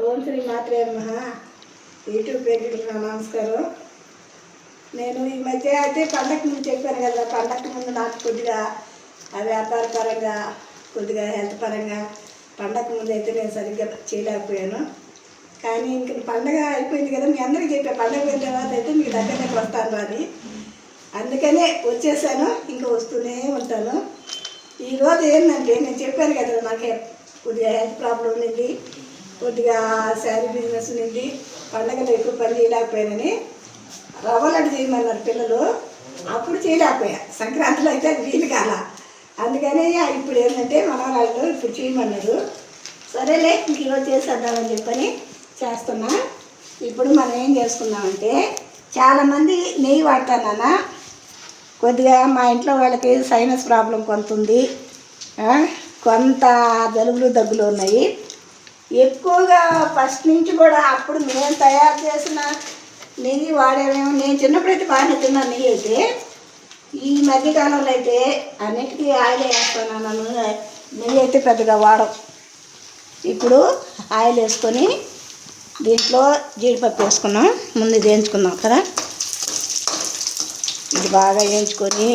ఓం శ్రీ మాత్రే నమ. యూట్యూబ్ ప్రేక్షకులకు నమస్కారం. నేను ఈ మధ్య అయితే పండగ ముందు చెప్పాను కదా పండగ ముందు నాకు కొద్దిగా ఆ వ్యాపార పరంగా కొద్దిగా హెల్త్ పరంగా పండగ ముందు అయితే నేను సరిగ్గా చేయలేకపోయాను. కానీ ఇంక పండగ అయిపోయింది కదా మీ అందరికీ చెప్పా పండగ పోయిన తర్వాత అయితే మీకు దగ్గరికి వస్తాను అని అందుకనే వచ్చేసాను ఇంకా వస్తూనే ఉంటాను. ఈరోజు ఏంటంటే నేను చెప్పాను కదా నాకు కొద్దిగా హెల్త్ ప్రాబ్లం ఉంది. కొద్దిగా శారీ బిజినెస్ నుండి పండగలు ఎక్కువ పని చేయలేకపోయానని రవ్వ చేయమన్నారు పిల్లలు. అప్పుడు చేయలేకపోయా. సంక్రాంతిలో అయితే అది వీలు కాల. అందుకని ఇప్పుడు ఏంటంటే మనవరాళ్ళు ఇప్పుడు చేయమన్నారు. సరేలే ఇంక ఈరోజు చేసేద్దామని చెప్పని చేస్తున్నా. ఇప్పుడు మనం ఏం చేసుకున్నామంటే చాలామంది నెయ్యి వాడతానన్నా కొద్దిగా మా ఇంట్లో వాళ్ళకి సైనస్ ప్రాబ్లం కొంత ఉంది. కొంత జలుబులు దగ్గులు ఉన్నాయి. ఎక్కువగా ఫస్ట్ నుంచి కూడా అప్పుడు మేము తయారు చేసిన నెయ్యి వాడేమేమో నేను చిన్నప్పుడైతే బాగానే తిన్నాను నెయ్యి అయితే. ఈ మధ్యకాలంలో అయితే అన్నిటికీ ఆయిల్ వేస్తాను నెయ్యి అయితే పెద్దగా వాడం ఇప్పుడు ఆయిల్ వేసుకొని దీంట్లో జీడిపప్పు వేసుకున్నాం. ముందు వేయించుకున్నాం కదా. ఇది బాగా వేయించుకొని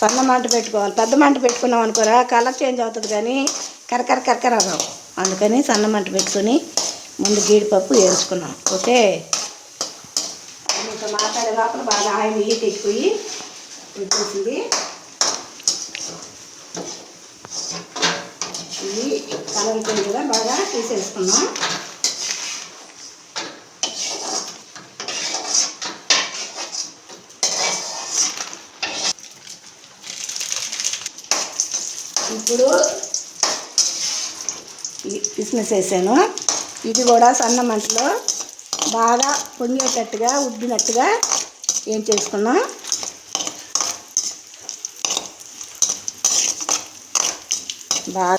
సన్న మంట పెట్టుకోవాలి. పెద్ద మంట పెట్టుకున్నాం అనుకోరా. కలర్ చేంజ్ అవుతుంది కానీ కరకర కరకర రావు. అందుకని సన్న మంట పెట్టుకొని ముందు జీడిపప్పు వేయించుకున్నాం. ఓకే? ఇంకా మాట్లాడే లోపల బాగా ఆయిల్ హీట్ ఎక్కిపోయి వచ్చేసింది. ఇది కలర్ కూడా బాగా తీసేసుకున్నాం ఇప్పుడు ఈ కిస్మిస్ వేసాను ఇది కూడా సన్న మంటలో బాగా పొంగేటట్టుగా ఉబ్బినట్టుగా ఏం చేసుకున్నాం? బాగా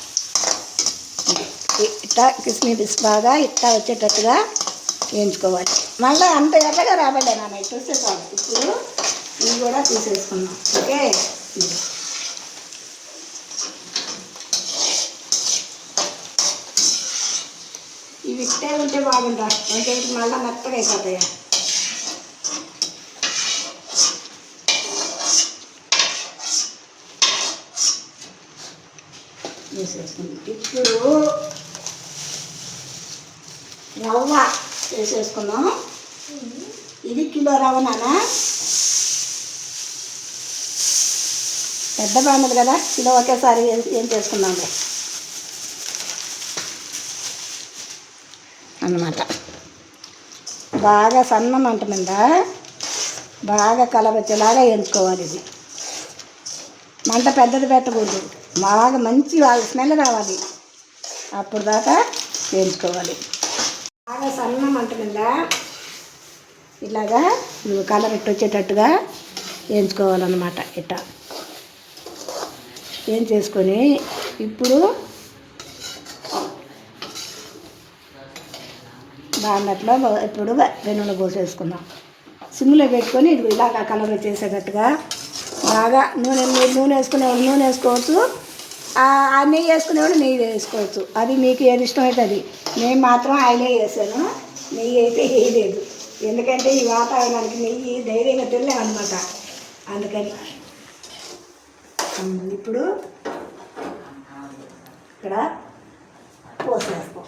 ఇట్టా కిస్మిస్ బాగా ఇట్టా వచ్చేటట్టుగా వేయించుకోవాలి. మళ్ళీ అంత ఎర్రగా రాబడ్డా నాన్న ఇటు వస్తే ఇప్పుడు ఇవి కూడా తీసేసుకున్నాం. ఓకే? ఇవి ఇట్టే ఉంటే బాగుంటా అంటే మళ్ళీ మెత్తగా అయిపోతాయి? వేసేసుకుంది. ఇప్పుడు రవ్వ వేసేసుకున్నాం ఇది కిలో రవ్వ నానా పెద్ద బాగుంది కదా? కిలో ఒకేసారి ఏం- ఏం అన్నమాట. బాగా సన్న మంట మీద. బాగా కలబచ్చేలాగా వేయించుకోవాలి ఇది. మంట పెద్దది పెట్టకూడదు. బాగా మంచి స్మెల్ రావాలి. అప్పుడు దాకా వేయించుకోవాలి బాగా సన్న మంట మీద. ఇలాగా నువ్వు కలర్ ఇట్టు వచ్చేటట్టుగా వేయించుకోవాలన్నమాట ఇట్ట. ఏం చేసుకొని ఇప్పుడు దాన్నట్లో ఇప్పుడు వెన్నులో పోసేసుకుందాం సిమ్లో పెట్టుకొని ఇది ఇలాగ కలర్ వచ్చేసేటట్టుగా బాగా నూనె నూనె వేసుకునే నూనె వేసుకోవచ్చు. ఆ నెయ్యి నెయ్యి వేసుకునేవాళ్ళు నెయ్యి వేసుకోవచ్చు. అది మీకు ఏది ఇష్టమైతే అది. నేను మాత్రం ఆయిలే వేసాను. నెయ్యి అయితే వేయలేదు ఎందుకంటే ఈ వాతావరణానికి నెయ్యి ధైర్యంగా తెలియమన్నమాట అందుకని. ఇప్పుడు ఇక్కడ పోసేసుకో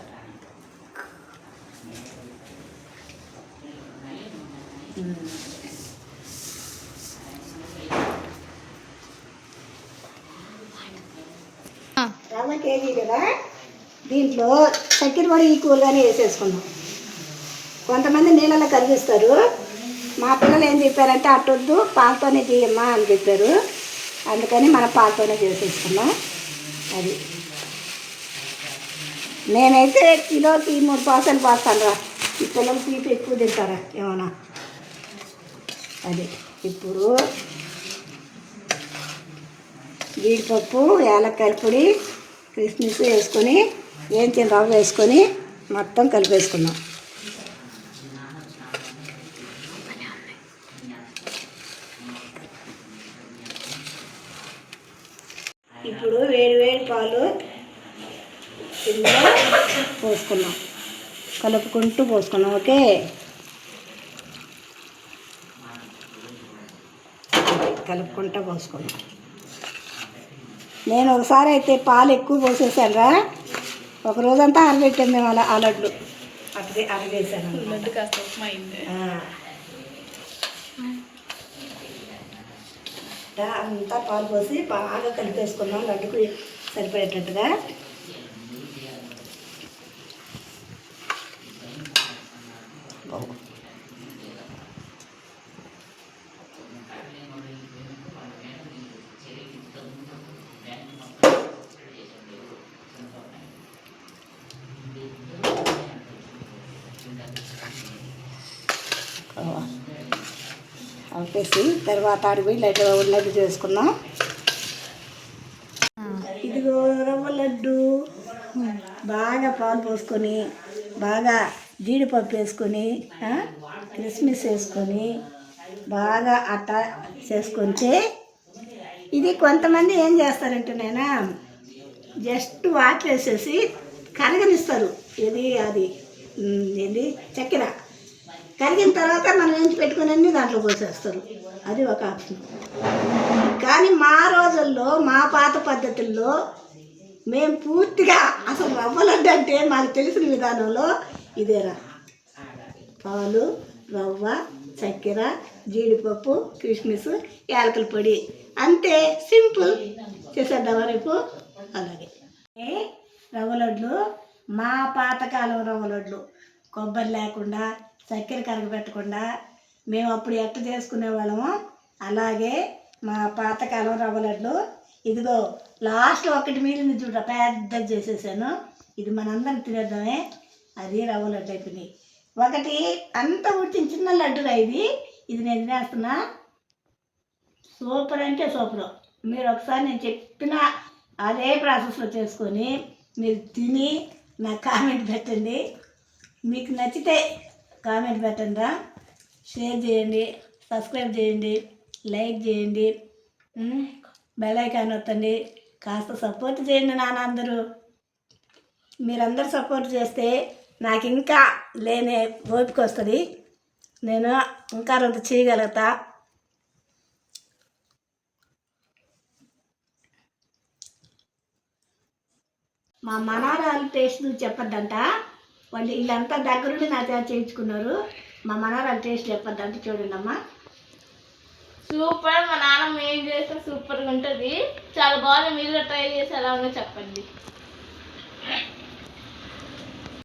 రవ్వ కేజీ కదా? దీంట్లో చక్కెర పొడి ఈక్వల్గానే వేసేసుకున్నాం కొంతమంది నీళ్ళలో కరిగిస్తారు. మా పిల్లలు ఏం చెప్పారంటే అట్టొద్దు పాలతోనే చేయమ్మా అని చెప్పారు. అందుకని మనం పాలతోనే చేసేసుకున్నాం అది. నేనైతే కిలోకి మూడు పాసలు పాస్తాను రా ఈ పిల్లలు తీపి ఎక్కువ తింటారా? ఏమన్నా? అది. ఇప్పుడు జీడిపప్పు యాలక్కాయ పొడి కిస్మిస్ వేసుకొని వేయించిన రవ్వ వేసుకొని మొత్తం కలిపేసుకున్నాం ఇప్పుడు వేడి వేడి పాలు ఇందులో పోసుకున్నాం కలుపుకుంటూ పోసుకున్నాం ఓకే? కలుపుకుంటూ పోసుకున్నాం నేను ఒకసారి అయితే పాలు ఎక్కువ పోసేసాను రా. ఒక రోజంతా ఆరబెట్టాను మేము అలా ఆ లడ్లు అట్లా అరగేసాను లడ్డు కాస్త అంతా పాలు పోసి బాగా కలిపేసుకున్నాం లడ్డుకు సరిపోయేటట్టుగా ఆపేసి తర్వాత అడిగి లడ్డు లడ్డు చేసుకున్నాం ఇదిగో రవ్వ లడ్డు. బాగా పాలు పోసుకొని బాగా జీడిపప్పు వేసుకొని కిస్మిస్ వేసుకొని బాగా అట్ట చేసుకుంటే ఇది కొంతమంది ఏం చేస్తారంటే నేనా జస్ట్ వాటర్ వేసేసి కరగనిస్తారు. ఇది అది? ఉమ్, ఏంది? చక్కెర. కరిగిన తర్వాత మనం ఎంచి పెట్టుకుని అన్ని దాంట్లో పోసేస్తారు. అది ఒక ఆప్షన్. కానీ మా రోజుల్లో మా పాత పద్ధతుల్లో మేము పూర్తిగా అసలు రవ్వలడ్డు అంటే మాకు తెలిసిన విధానంలో ఇదేరా. పాలు రవ్వ చక్కెర జీడిపప్పు కిస్మిస్ యాలకుల పొడి. అంతే సింపుల్ చేసేద్దామా రేపు? అలాగే. రవ్వలడ్లు? మా పాతకాలం రవ్వలడ్లు. కొబ్బరి లేకుండా చక్కెర కరగబెట్టకుండా మేము అప్పుడు ఎట్ట చేసుకునే వాళ్ళము అలాగే మా పాతకాలం రవ్వ లడ్లు ఇదిగో లాస్ట్లో ఒకటి మిగిలింది చూడ పెద్దది చేసేసాను. ఇది మనందరం తినేద్దామే. అది రవ్వ లడ్డు అయిపోయినాయి. ఒకటి అంత ఉడిచిన చిన్న లడ్డురా ఇది. ఇది నేను తినేస్తున్నా. సూపర్ అంటే సూపర్. మీరు ఒకసారి నేను చెప్పిన అదే ప్రాసెస్లో చేసుకొని మీరు తిని నాకు కామెంట్ పెట్టండి. మీకు నచ్చితే కామెంట్ పెట్టండి షేర్ చేయండి సబ్స్క్రైబ్ చేయండి లైక్ చేయండి బెల్లైకాన్ వస్తండి వత్తండి. కాస్త సపోర్ట్ చేయండి నాన్న అందరూ. మీరందరూ సపోర్ట్ చేస్తే నాకు ఇంకా లేనే ఓపిక వస్తుంది. నేను ఇంకా అంత చేయగలుగుతా. మా మనవరాలు టేస్ట్ చెప్పద్దంట. వాళ్ళు వీళ్ళంతా దగ్గరుండి నా తయారు చేయించుకున్నారు. మా మనవరాలు టేస్ట్ చెప్పొద్దంట చూడండి అమ్మా సూపర్ మా నాన్నమ్మ ఏం చేస్తే సూపర్గా ఉంటుంది. చాలా బాగుంది మీరు ట్రై చేసి ఎలా ఉందో చెప్పండి.